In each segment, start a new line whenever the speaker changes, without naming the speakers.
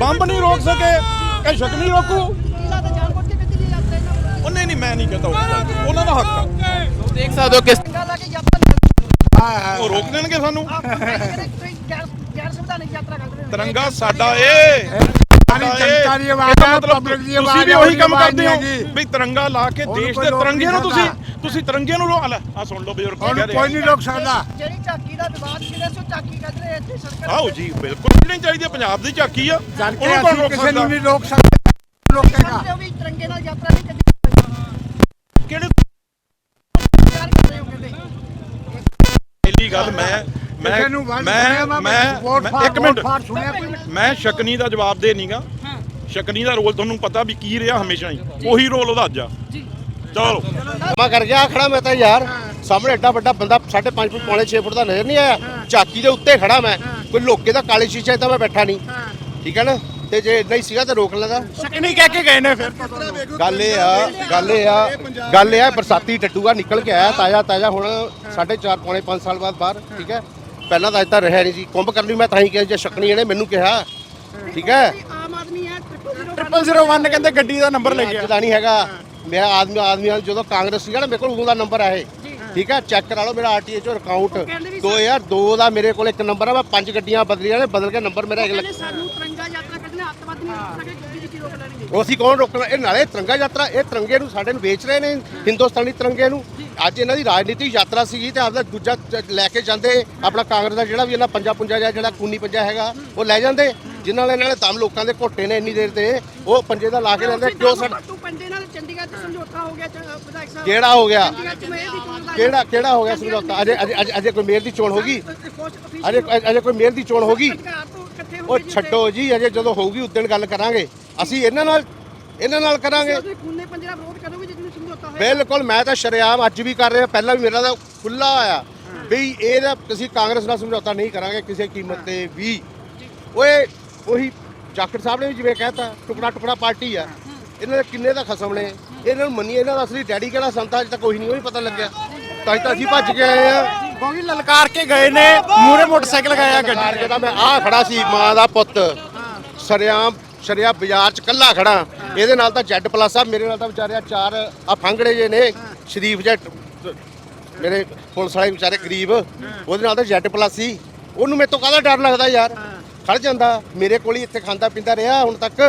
Bomb ਨਹੀਂ ਰੋਕ ਸਕੇ ਰੋਕੂ
ਕੇ ਇਹਨਾਂ ਨੂੰ
ਉਹਨੇ ਨਹੀਂ ਮੈਂ ਨਹੀਂ ਕਹਤਾ ਉਹਨਾਂ ਦਾ ਹੱਕ ਆ।
ਦੇਖ ਸਕਦੇ ਹੋ ਕਿਸ
ਉਹ ਰੋਕ ਦੇਣਗੇ ਸਾਨੂੰ।
ਗੈਰ ਗੈਰ ਸੰਵਿਧਾਨਿਕ ਯਾਤਰਾ ਕਰਦੇ ਨੇ
ਤਿਰੰਗਾ ਸਾਡਾ ਏ।
ਸਾਡੀ ਜਨਤਾ ਦੀ ਆਵਾਜ਼ ਆ, public ਦੀ ਆਵਾਜ਼
ਤੁਸੀਂ ਵੀ ਉਹੀ ਕੰਮ ਕਰਦੇ ਹੋ। ਵੀ ਤਿਰੰਗਾ ਲਾ ਕੇ ਦੇਸ਼
ਕੋਈ
ਦੇ ਤਿਰੰਗੇ ਨੂੰ ਤੁਸੀਂ। ਤੁਸੀਂ ਤਿਰੰਗੇ ਨੂੰ ਲੋ ਆ ਸੁਣ ਲਓ ਬਜ਼ੁਰਗ ਕੀ ਕਹਿ
ਕੋਈ
ਰਹੇ
ਨਹੀਂ ਰੋਕ ਸਕਦਾ।
ਜਿਹੜੀ ਝਾਕੀ ਦਾ ਵਿਵਾਦ ਕਿਹਦੇ ਸੋ ਝਾਕੀ ਕਹਿੰਦੇ ਨੇ ਇੱਥੇ ਸੜਕਾਂ
ਆਓ ਜੀ ਬਿਲਕੁਲ ਨਹੀਂ ਚਾਹੀਦੀ ਪੰਜਾਬ ਦੀ ਝਾਕੀ ਆ। ਉਹਨੂੰ ਰੋਕ
ਕਿਸੇ ਨੂੰ ਨਹੀਂ ਰੋਕ ਸਕਦੇ
ਉਹ ਵੀ ਤਿਰੰਗੇ ਨਾਲ ਯਾਤਰਾ ਨਹੀਂ ਕੱਢੀ
ਕਿਹੜੇ
ਹੋ
ਗੱਲ ਮੈਂ ਮੈਂ ਮੈਂ
ਮੈਂ
ਇੱਕ ਮਿੰਟ। ਮੈਂ ਸ਼ਕਨੀ ਦਾ ਜਵਾਬ ਦੇ ਨਹੀਂਗਾ ਸ਼ਕਨੀ ਦਾ ਰੋਲ ਤੁਹਾਨੂੰ ਪਤਾ ਵੀ ਕੀ ਰਿਹਾ ਹਮੇਸ਼ਾ ਹੀ। ਉਹੀ ਰੋਲ ਉਹਦਾ ਅੱਜ ਆ। ਚਲੋ।
ਮੈਂ ਕਰ ਗਿਆ ਖੜਾ ਮੈਂ ਤਾਂ ਯਾਰ। ਸਾਹਮਣੇ ਐਡਾ ਵੱਡਾ ਬੰਦਾ 5.5 ਫੁੱਟ ਪੌਣੇ 6 ਫੁੱਟ ਦਾ ਨਜ਼ਰ ਨਹੀਂ ਆਇਆ। ਝਾਕੀ ਦੇ ਉੱਤੇ ਖੜਾ ਮੈਂ। ਕੋਈ ਲੋਕੇ ਦਾ ਕਾਲੇ ਸ਼ੀਸ਼ੇ ਤਾਂ ਮੈਂ ਬੈਠਾ ਨਹੀਂ। ਠੀਕ ਹੈ ਨਾ? ਤੇ ਜੇ ਨਹੀਂ ਸੀਗਾ ਤਾਂ ਰੋਕ ਲੈਂਦਾ।
ਸ਼ਕਨੀ ਕਹਿ ਕੇ ਗਏ ਨੇ ਫਿਰ।
ਗੱਲ ਇਹ ਆ ਗੱਲ ਇਹ ਆ ਗੱਲ ਇਹ ਆ ਬਰਸਾਤੀ ਟੱਟੂਗਾ ਨਿਕਲ ਕੇ ਆਇਆ ਤਾਜ਼ਾ ਤਾਜ਼ਾ ਹੁਣ 4.5 ਪੌਣੇ 5 ਸਾਲ ਬਾਅਦ ਬਾਹਰ ਠੀਕ ਹੈ? ਪਹਿਲਾਂ ਤਾਂ ਇੱਦਾਂ ਰਿਹਾ ਨਹੀਂ ਸੀ। ਕੁੰਭ ਕਰਨ ਲਈ ਮੈਂ ਤਾਂ ਹੀ ਕਿਹਾ ਜੇ ਸ਼ਕਨੀ ਇਹਨੇ ਮੈਨੂੰ ਕਿਹਾ। ਠੀਕ ਹੈ?
ਆਮ ਆਦਮੀ ਹੈ ਟ੍ਰਿਪਲ ਜ਼ੀਰੋ
001 ਕਹਿੰਦੇ ਗੱਡੀ ਦਾ ਨੰਬਰ ਲੈ ਗਿਆ।
ਅੱਜ ਦਾ ਨਹੀਂ ਹੈਗਾ। ਮੇਰਾ ਆਦਮੀ ਆਦਮੀ ਨਾਲ ਜਦੋਂ ਕਾਂਗਰਸ ਸੀਗਾ ਨਾ ਮੇਰੇ ਕੋਲ ਉਦੋਂ ਦਾ ਨੰਬਰ ਆ ਇਹ। ਠੀਕ ਹੈ? ਚੈੱਕ ਕਰਾ ਲਓ ਮੇਰਾ ਆਰਟੀਏ ਚੋਂ ਅਕਾਊਂਟ
ਕਹਿੰਦੇ ਵੀ
2002 ਦਾ ਮੇਰੇ ਕੋਲ ਇੱਕ ਨੰਬਰ ਆ ਮੈਂ ਪੰਜ ਗੱਡੀਆਂ ਬਦਲੀਆਂ ਨੇ ਬਦਲ ਕੇ ਨੰਬਰ ਮੇਰਾ ਅਗਲਾ
ਸਾਨੂੰ ਤਿਰੰਗਾ ਯਾਤਰਾ ਕੱਢਣੇ ਅੱਤਵਾਦ ਨਹੀਂ ਸਕੇ ਗੱਡੀ ਦੀ ਰੋਕ ਲੈਣਗੇ?
ਉਹ ਅਸੀਂ ਕੌਣ ਰੋਕਣਾ ਇਹ ਨਾਲੇ ਤਿਰੰਗਾ ਯਾਤਰਾ ਇਹ ਤਿਰੰਗੇ ਨੂੰ ਸਾਡੇ ਨੂੰ ਵੇਚ ਰਹੇ ਨੇ ਹਿੰਦੁਸਤਾਨੀ ਤਿਰੰਗੇ ਨੂੰ। ਅੱਜ ਇਹਨਾਂ ਦੀ ਰਾਜਨੀਤਿਕ ਯਾਤਰਾ ਸੀਗੀ ਤੇ ਆਪਦਾ ਦੂਜਾ ਚ- ਲੈ ਕੇ ਜਾਂਦੇ ਆਪਣਾ ਕਾਂਗਰਸ ਦਾ ਜਿਹੜਾ ਵੀ ਇਹਨਾਂ ਪੰਜਾ ਪੁੰਜਾ ਜਾਂ ਜਿਹੜਾ ਕੂਨੀ ਪੰਜਾ ਹੈਗਾ ਉਹ ਲੈ ਜਾਂਦੇ ਜਿਨ੍ਹਾਂ ਨਾਲ ਇਹਨਾਂ ਨੇ ਦਮ ਲੋਕਾਂ ਦੇ ਘੋਟੇ ਨੇ ਇੰਨੀ ਦੇਰ ਤੇ ਉਹ ਪੰਜੇ ਦਾ ਲਾ ਕੇ ਲੈਂਦੇ ਕਿਉਂ ਸਾਡਾ
ਤੂੰ ਪੰਜੇ ਨਾਲ ਚੰਡੀਗੜ੍ਹ ਚ ਸਮਝੌਤਾ ਹੋ ਗਿਆ ਚ- ਵਿਧਾਇਕ ਸਾਹਿਬ।
ਕਿਹੜਾ ਹੋ ਗਿਆ?
ਚੰਡੀਗੜ੍ਹ ਚ ਮੇਅਰ ਦੀ ਚੋਣ ਦਾ
ਕਿਹੜਾ ਕਿਹੜਾ ਹੋ ਗਿਆ ਸਮਝੌਤਾ? ਅਜੇ ਅਜੇ ਅਜੇ- ਅਜੇ ਕੋਈ ਮੇਅਰ ਦੀ ਚੋਣ ਹੋਗੀ? ਅਜੇ ਅਜੇ ਕੋਈ ਮੇਅਰ ਦੀ ਚੋਣ ਹੋਗੀ?
ਤੋਂ ਇਕੱਠੇ ਹੋ
ਉਹ
ਜੀ
ਛੱਡੋ ਜੀ ਅਜੇ ਜਦੋਂ ਹੋਊਗੀ ਉਦੋਂ ਗੱਲ ਕਰਾਂਗੇ। ਅਸੀਂ ਇਹਨਾਂ ਨਾਲ ਇਹਨਾਂ ਨਾਲ ਕਰਾਂਗੇ।
ਖੂਨੇ ਪੰਜੇ ਦਾ ਵਿਰੋਧ ਕਰੋਗੇ ਹੋਇਆ
ਬਿਲਕੁਲ ਮੈਂ ਤਾਂ ਸ਼ਰੇਆਮ ਅੱਜ ਵੀ ਕਰ ਰਿਹਾ ਪਹਿਲਾਂ ਵੀ ਮੇਰਾ ਤਾਂ ਖੁੱਲਾ ਆਇਆ ਵੀ ਇਹਦਾ ਅਸੀਂ ਕਾਂਗਰਸ ਨਾਲ ਸਮਝੌਤਾ ਨਹੀਂ ਕਰਾਂਗੇ ਕਿਸੇ ਕੀਮਤ ਤੇ ਵੀ। ਓਏ ਉਹੀ ਜਾਖੜ ਸਾਹਿਬ ਨੇ ਵੀ ਜਿਵੇਂ ਕਹਿਤਾ ਟੁਕੜਾ ਟੁਕੜਾ ਪਾਰਟੀ ਆ। ਇਹਨਾਂ ਦੇ ਕਿੰਨੇ ਦਾ ਖਸਮ ਨੇ। ਇਹਨਾਂ ਨੂੰ ਮੰਨੀਏ ਇਹਨਾਂ ਦਾ ਅਸਲੀ ਡੈਡੀ ਕਿਹੜਾ ਸੰਤਾ ਅਜੇ ਤੱਕ ਕੋਈ ਨਹੀਂ ਉਹ ਵੀ ਪਤਾ ਲੱਗਿਆ। ਤਾਂ ਹੀ ਤਾਂ ਅਸੀਂ ਭੱਜ ਕੇ ਆਏ ਆ।
ਕਿਉਂਕਿ ਲਲਕਾਰ ਕੇ ਗਏ ਨੇ ਮੂਰੇ ਮੋਟਰਸਾਈਕਲ ਲਗਾਇਆ ਗੱਡੀ
ਕਹਿੰਦਾ ਮੈਂ ਆ ਖੜਾ ਸੀ ਮਾਂ ਦਾ ਪੁੱਤ। ਸਰਿਆਮ ਸ਼ਰਿਆ ਬਾਜ਼ਾਰ ਚ ਕੱਲਾ ਖੜਾ। ਇਹਦੇ ਨਾਲ ਤਾਂ ਜੈਡ ਪਲੱਸ ਆ ਮੇਰੇ ਨਾਲ ਤਾਂ ਵਿਚਾਰਿਆ ਚਾਰ ਆ ਫੰਗੜੇ ਜੇ ਨੇ ਸ਼ਰੀਫ ਜੱਟ ਮੇਰੇ ਪੁਲਿਸ ਵਾਲੇ ਵਿਚਾਰੇ ਗਰੀਬ ਉਹਦੇ ਨਾਲ ਤਾਂ ਜੈਡ ਪਲੱਸ ਸੀ। ਉਹਨੂੰ ਮੇਰੇ ਤੋਂ ਕਾਹਦਾ ਡਰ ਲੱਗਦਾ ਯਾਰ? ਖੜ ਜਾਂਦਾ। ਮੇਰੇ ਕੋਲ ਹੀ ਇੱਥੇ ਖਾਂਦਾ ਪੀਂਦਾ ਰਿਹਾ ਹੁਣ ਤੱਕ।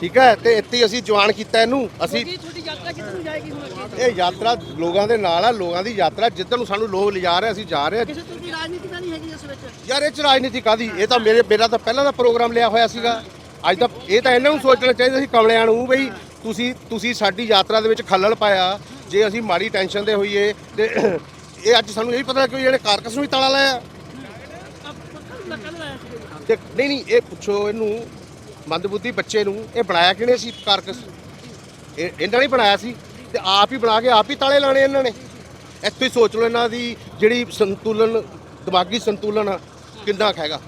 ਠੀਕ ਹੈ ਤੇ ਇੱਥੇ ਅਸੀਂ ਜਵਾਨ ਕੀਤਾ ਇਹਨੂੰ। ਅਸੀਂ
ਕੀ ਤੁਹਾਡੀ ਯਾਤਰਾ ਕਿੱਥੇ ਨੂੰ ਜਾਏਗੀ ਹੁਣ ਅੱਗੇ?
ਇਹ ਯਾਤਰਾ ਲੋਕਾਂ ਦੇ ਨਾਲ ਆ ਲੋਕਾਂ ਦੀ ਯਾਤਰਾ। ਜਿੱਧਰ ਨੂੰ ਸਾਨੂੰ ਲੋਕ ਲਿਜਾ ਰਹੇ ਅਸੀਂ ਜਾ ਰਹੇ ਹਾਂ
ਕਿਸੇ ਤਰ੍ਹਾਂ ਦੀ ਰਾਜਨੀਤੀ ਤਾਂ ਨਹੀਂ ਹੈਗੀ ਇਸ ਵਿੱਚ?
ਯਾਰ ਇਹ ਚ ਰਾਜਨੀਤੀ ਕਾਦੀ ਇਹ ਤਾਂ ਮੇਰੇ ਮੇਰਾ ਤਾਂ ਪਹਿਲਾਂ ਦਾ ਪ੍ਰੋਗਰਾਮ ਲਿਆ ਹੋਇਆ ਸੀਗਾ। ਅੱਜ ਤਾਂ ਇਹ ਤਾਂ ਇਹਨਾਂ ਨੂੰ ਸੋਚਣਾ ਚਾਹੀਦਾ ਸੀ ਕਮਲਿਆਂ ਨੂੰ ਬਈ ਤੁਸੀਂ ਤੁਸੀਂ ਸਾਡੀ ਯਾਤਰਾ ਦੇ ਵਿੱਚ ਖੱਲਲ ਪਾਇਆ ਜੇ ਅਸੀਂ ਮਾੜੀ ਟੈਨਸ਼ਨ ਦੇ ਹੋਈਏ ਤੇ ਇਹ ਅੱਜ ਸਾਨੂੰ ਇਹ ਪਤਾ ਕਿ ਜਿਹੜੇ ਕਾਰਕਸ ਨੂੰ ਵੀ ਤਾਲਾ ਲਾਇਆ। ਤੇ ਨਹੀਂ ਨਹੀਂ ਇਹ ਪੁੱਛੋ ਇਹਨੂੰ ਮੰਦਬੁੱਧੀ ਬੱਚੇ ਨੂੰ ਇਹ ਬਣਾਇਆ ਕਿਹਨੇ ਸੀ ਕਾਰਕਸ? ਇਹ ਇਹਨਾਂ ਨੇ ਬਣਾਇਆ ਸੀ ਤੇ ਆਪ ਹੀ ਬਣਾ ਕੇ ਆਪ ਹੀ ਤਾਲੇ ਲਾਣੇ ਇਹਨਾਂ ਨੇ। ਇੱਥੇ ਹੀ ਸੋਚ ਲਓ ਇਹਨਾਂ ਦੀ ਜਿਹੜੀ ਸੰਤੁਲਨ ਦਿਮਾਗੀ ਸੰਤੁਲਨ ਆ, ਕਿੰਨਾ ਕੁ ਹੈਗਾ।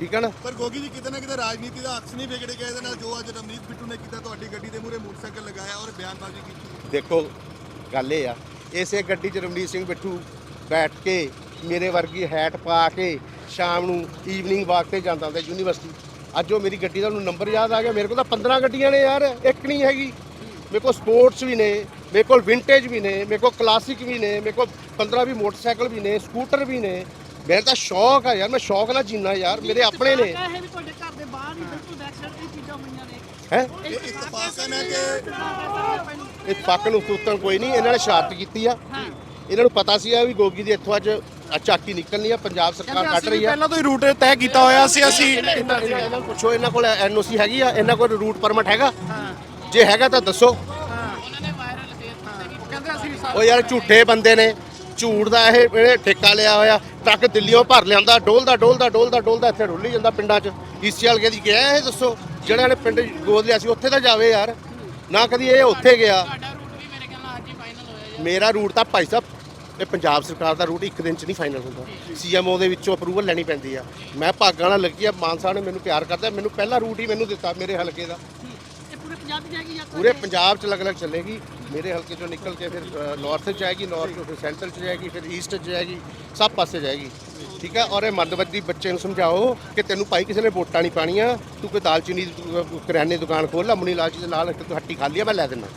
ਠੀਕ ਹੈ ਨਾ?
ਪਰ ਗੋਗੀ ਜੀ ਕਿਤੇ ਨਾ ਕਿਤੇ ਰਾਜਨੀਤੀ ਦਾ ਅਕਸ ਨਹੀਂ ਵਿਗੜ ਗਿਆ ਇਹਦੇ ਨਾਲ ਜੋ ਅੱਜ ਰਮਨੀਤ ਬਿੱਟੂ ਨੇ ਕੀਤਾ ਤੁਹਾਡੀ ਗੱਡੀ ਦੇ ਮੂਹਰੇ ਮੋਟਰਸਾਈਕਲ ਲਗਾਇਆ ਔਰ ਬਿਆਨਬਾਜ਼ੀ ਕੀਤੀ।
ਦੇਖੋ ਗੱਲ ਇਹ ਆ ਇਸੇ ਗੱਡੀ 'ਚ ਰਮਨੀਤ ਸਿੰਘ ਬਿੱਟੂ ਬੈਠ ਕੇ ਮੇਰੇ ਵਰਗੀ ਹੈਟ ਪਾ ਕੇ ਸ਼ਾਮ ਨੂੰ ਈਵਨਿੰਗ ਵਾਕ ਤੇ ਜਾਂਦਾ ਹੁੰਦਾ ਯੂਨੀਵਰਸਿਟੀ ਅੱਜ ਉਹ ਮੇਰੀ ਗੱਡੀ ਦਾ ਉਹਨੂੰ ਨੰਬਰ ਯਾਦ ਆ ਗਿਆ ਮੇਰੇ ਕੋਲ ਤਾਂ 15 ਗੱਡੀਆਂ ਨੇ ਯਾਰ ਇੱਕ ਨਹੀਂ ਹੈਗੀ। ਮੇਰੇ ਕੋਲ ਸਪੋਰਟਸ ਵੀ ਨੇ ਮੇਰੇ ਕੋਲ ਵਿੰਟੇਜ ਵੀ ਨੇ ਮੇਰੇ ਕੋਲ ਕਲਾਸਿਕ ਵੀ ਨੇ ਮੇਰੇ ਕੋਲ 15 ਵੀ ਮੋਟਰਸਾਈਕਲ ਵੀ ਨੇ ਸਕੂਟਰ ਵੀ ਨੇ। ਮੇਰਾ ਤਾਂ ਸ਼ੌਕ ਆ ਯਾਰ ਮੈਂ ਸ਼ੌਕ ਨਾਲ ਜੀਣਾ ਯਾਰ ਮੇਰੇ ਆਪਣੇ ਨੇ।
ਇਹ ਵੀ ਤੁਹਾਡੇ ਘਰ ਦੇ ਬਾਹਰ ਹੀ ਬਿਲਕੁਲ ਬੈਕ ਸਾਈਡ ਤੇ ਚੀਜ਼ਾਂ ਹੋਈਆਂ ਨੇ।
ਹੈ?
ਇਹ ਇਤਫਾਕਨ ਹੈ ਕਿ
ਇਤਫਾਕ ਨੂੰ ਸੂਤਨ ਕੋਈ ਨਹੀਂ ਇਹਨਾਂ ਨੇ ਸ਼ਰਾਰਤ ਕੀਤੀ ਆ। ਇਹਨਾਂ ਨੂੰ ਪਤਾ ਸੀ ਆ ਵੀ ਗੋਗੀ ਦੀ ਇੱਥੋਂ ਅੱਜ ਝਾਕੀ ਨਿਕਲਣੀ ਆ ਪੰਜਾਬ ਸਰਕਾਰ ਕੱਢ ਰਹੀ ਆ।
ਪਹਿਲਾਂ ਤੋਂ ਹੀ ਰੂਟ ਤੈਅ ਕੀਤਾ ਹੋਇਆ ਸੀ ਅਸੀਂ
ਇਹਨਾਂ ਨੂੰ ਪੁੱਛੋ ਇਹਨਾਂ ਕੋਲ ਐਨਓਸੀ ਹੈਗੀ ਆ ਇਹਨਾਂ ਕੋਲ ਰੂਟ ਪਰਮਿਟ ਹੈਗਾ। ਜੇ ਹੈਗਾ ਤਾਂ ਦੱਸੋ। ਉਹ ਯਾਰ ਝੂਠੇ ਬੰਦੇ ਨੇ। ਝੂਠ ਦਾ ਇਹ ਇਹਨੇ ਠੇਕਾ ਲਿਆ ਹੋਇਆ ਟਰੱਕ ਦਿੱਲੀੋਂ ਭਰ ਲਿਆਂਦਾ ਡੋਲਦਾ ਡੋਲਦਾ ਡੋਲਦਾ ਡੋਲਦਾ ਇੱਥੇ ਰੁੱਲੀ ਜਾਂਦਾ ਪਿੰਡਾਂ 'ਚ। ਈਸੀਐਲ ਕੇ ਦੀ ਗਿਆ ਇਹ ਦੱਸੋ ਜਿਹੜਾ ਨੇ ਪਿੰਡ ਗੋਦ ਲਿਆ ਸੀ ਉੱਥੇ ਤਾਂ ਜਾਵੇ ਯਾਰ। ਨਾ ਕਦੀ ਇਹ ਉੱਥੇ ਗਿਆ। ਮੇਰਾ ਰੂਟ ਤਾਂ ਭਾਈ ਸਾਹਿਬ ਇਹ ਪੰਜਾਬ ਸਰਕਾਰ ਦਾ ਰੂਟ ਇੱਕ ਦਿਨ 'ਚ ਨਹੀਂ ਫਾਈਨਲ ਹੁੰਦਾ। ਸੀਐਮਓ ਦੇ ਵਿੱਚੋਂ ਅਪਰੂਵਲ ਲੈਣੀ ਪੈਂਦੀ ਆ। ਮੈਂ ਭਾਗਾਂ ਨਾਲ ਲੱਗੀ ਆ ਮਾਨ ਸਾਹਿਬ ਨੇ ਮੈਨੂੰ ਪਿਆਰ ਕਰਦਾ ਮੈਨੂੰ ਪਹਿਲਾ ਰੂਟ ਹੀ ਮੈਨੂੰ ਦਿੱਤਾ ਮੇਰੇ ਹਲਕੇ ਦਾ।
ਇਹ ਪੂਰੇ ਪੰਜਾਬ ਦੀ ਜਾਏਗੀ
ਪੂਰੇ ਪੰਜਾਬ 'ਚ ਅਲੱਗ-ਅਲੱਗ ਚੱਲੇਗੀ। ਮੇਰੇ ਹਲਕੇ ਚੋਂ ਨਿਕਲ ਕੇ ਫਿਰ ਨਾਰਥ ਚ ਜਾਏਗੀ ਨਾਰਥ ਤੋਂ ਫਿਰ ਸੈਂਟਰ ਚ ਜਾਏਗੀ, ਫਿਰ ਈਸਟ ਚ ਜਾਏਗੀ, ਸਭ ਪਾਸੇ ਜਾਏਗੀ। ਠੀਕ ਹੈ ਔਰ ਇਹ ਮੱਧਵਰਗੀ ਬੱਚੇ ਨੂੰ ਸਮਝਾਓ ਕਿ ਤੈਨੂੰ ਭਾਈ ਕਿਸੇ ਨੇ ਵੋਟਾਂ ਨਹੀਂ ਪਾਣੀਆਂ, ਤੂੰ ਕੋਈ ਦਾਲਚੀਨੀ ਕਰਿਆਨੇ ਦੁਕਾਨ ਖੋਲ ਲਾ, ਮੁਨੀ ਲਾਲਚੀ ਦੇ ਨਾਲ ਇੱਕ ਤੂੰ ਹੱਟੀ ਖਾਲੀ ਆ, ਮੈਂ ਲੈ ਦਿੰਦਾ।